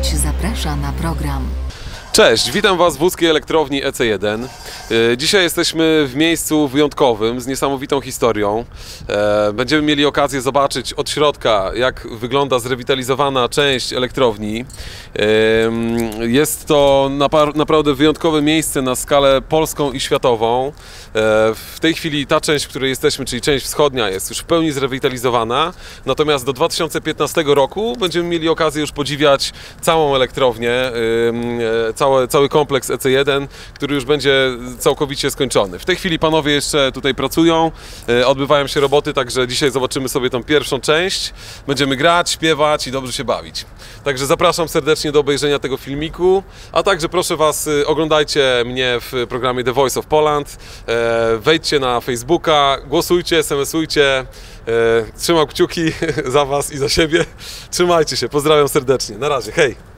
Łódź zaprasza na program. Cześć, witam Was w łódzkiej elektrowni EC1. E, Dzisiaj jesteśmy w miejscu wyjątkowym z niesamowitą historią. E, Będziemy mieli okazję zobaczyć od środka, jak wygląda zrewitalizowana część elektrowni. Jest to naprawdę wyjątkowe miejsce na skalę polską i światową. E, W tej chwili ta część, w której jesteśmy, czyli część wschodnia, jest już w pełni zrewitalizowana. Natomiast do 2015 roku będziemy mieli okazję już podziwiać całą elektrownię, e, cały, cały kompleks EC1, który już będzie całkowicie skończony. W tej chwili panowie jeszcze tutaj pracują, e, odbywają się roboty, także dzisiaj zobaczymy sobie tą pierwszą część. Będziemy grać, śpiewać i dobrze się bawić. Także zapraszam serdecznie do obejrzenia tego filmiku, a także proszę Was, y, oglądajcie mnie w programie The Voice of Poland, e, wejdźcie na Facebooka, głosujcie, smsujcie, e, trzymam kciuki za Was i za siebie. Trzymajcie się, pozdrawiam serdecznie. Na razie, hej!